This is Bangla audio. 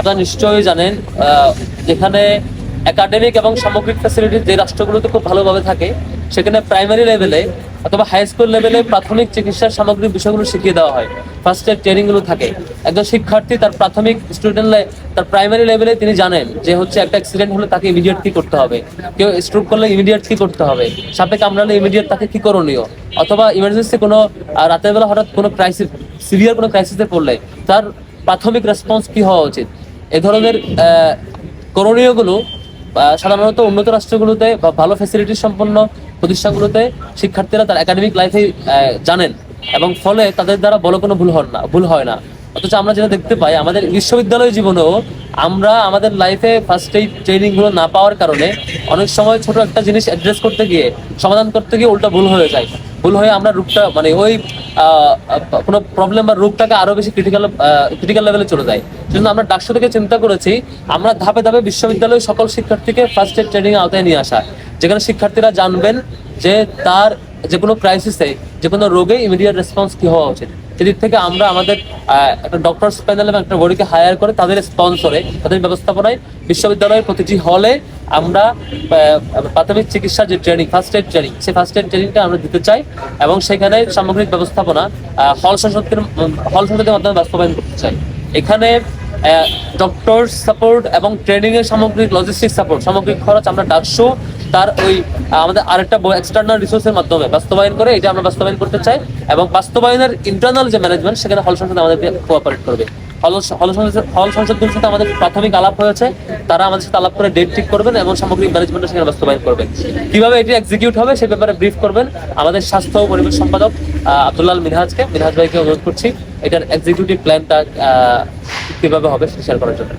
আপনারা নিশ্চয়ই জানেন যেখানে একাডেমিক এবং সামগ্রিক ফ্যাসিলিটি যে রাষ্ট্রগুলোতে খুব ভালোভাবে থাকে, সেখানে প্রাইমারি লেভেলে অথবা হাই স্কুল লেভেলে প্রাথমিক চিকিৎসার সামগ্রিক বিষয়গুলো শিখিয়ে দেওয়া হয়। ফার্স্ট এড ট্রেনিংগুলো থাকে। একজন শিক্ষার্থী তার প্রাথমিক স্টুডেন্ট তার প্রাইমারি লেভেলে তিনি জানেন যে হচ্ছে একটা অ্যাক্সিডেন্ট হলে তাকে ইমিডিয়েট কি করতে হবে। কেউ স্ট্রোক করলে ইমিডিয়েট কি করতে হবে? সাপে কামড়ালে ইমিডিয়েট তাকে কি করণীয়? অথবা ইমার্জেন্সি কোনো রাতের বেলা হঠাৎ কোনো ক্রাইসিস সিভিয়ার কোনো ক্রাইসিসে পড়লে তার প্রাথমিক রেসপন্স কি হওয়া উচিত? এ ধরনের করণীয়গুলো সাধারণত উন্নত রাষ্ট্রগুলোতে বা ভালো ফ্যাসিলিটি সম্পন্ন প্রতিষ্ঠানগুলোতে শিক্ষার্থীরা তার একাডেমিক লাইফে জানেন এবং ফলে তাদের দ্বারা বড় কোনো ভুল হয় না, ভুল হয় না। অথচ আমরা যেটা দেখতে পাই, আমাদের বিশ্ববিদ্যালয় জীবনেও আমরা আমাদের লাইফে ফার্স্ট এই ট্রেনিংগুলো না পাওয়ার কারণে অনেক সময় ছোট একটা জিনিস অ্যাড্রেস করতে গিয়ে, সমাধান করতে গিয়ে উল্টা ভুল হয়ে যায়। ভুল হয়ে আমরা রোগটা মানে ওই কোনো প্রবলেম বা রোগটাকে আরও বেশি ক্রিটিক্যাল ক্রিটিক্যাল লেভেলে চলে যায়। সেজন্য আমরা ডাক্তার থেকে চিন্তা করেছি, আমরা ধাপে ধাপে বিশ্ববিদ্যালয়ে সকল শিক্ষার্থীকে ফার্স্ট এড ট্রেনিং আওতায় নিয়ে আসা। যেখানে শিক্ষার্থীরা জানবেন যে তার যে কোনো ক্রাইসিসে যে কোনো রোগে ইমিডিয়েট রেসপন্স কি হওয়া উচিত। সেদিক থেকে আমরা আমাদের একটা ডক্টর প্যানেল এবং একটা বডিকে হায়ার করে তাদের স্পন্সরে তাদের ব্যবস্থাপনায় বিশ্ববিদ্যালয়ের প্রতিটি হলে আমরা প্রাথমিক চিকিৎসার যে ট্রেনিং ফার্স্ট এড ট্রেনিং সেই ফার্স্ট এড ট্রেনিংটা আমরা দিতে চাই এবং সেখানে সামগ্রিক ব্যবস্থাপনা হল সংসদের হল সংসদের মাধ্যমে বাস্তবায়ন করতে চাই। এখানে ডক্টর সাপোর্ট এবং ট্রেনিং এর সামগ্রিক লজিস্টিক সাপোর্ট সামগ্রিক খরচ আমরা ডাকসু। তার ওই, আমাদের আরেকটা এক্সটার্নাল রিসোর্সের মাধ্যমে বাস্তবায়ন করে, এটা আমরা বাস্তবায়ন করতে চাই এবং বাস্তবায়নের ইন্টারনাল যে ম্যানেজমেন্ট সেখানে হল সংসদ আমাদেরকে কোঅপারেট করবে। হল হল সাথে আমাদের প্রাথমিক আলাপ হয়েছে, তারা আমাদের সাথে আলাপ করে ডেট ঠিক করবেন এবং সামগ্রিক ম্যানেজমেন্ট সেখানে বাস্তবায়ন করবেন। কীভাবে এটি এক্সিকিউট হবে, সে ব্যাপারে ব্রিফ করবেন। আমাদের স্বাস্থ্য ও পরিবেশ সম্পাদক আব্দুল্লাল মিনহাজকে, মিনহাজ ভাইকে অনুরোধ করছি। এটার এক্সিকিউটিভ প্ল্যানটা কীভাবে হবে শেয়ার করার জন্য।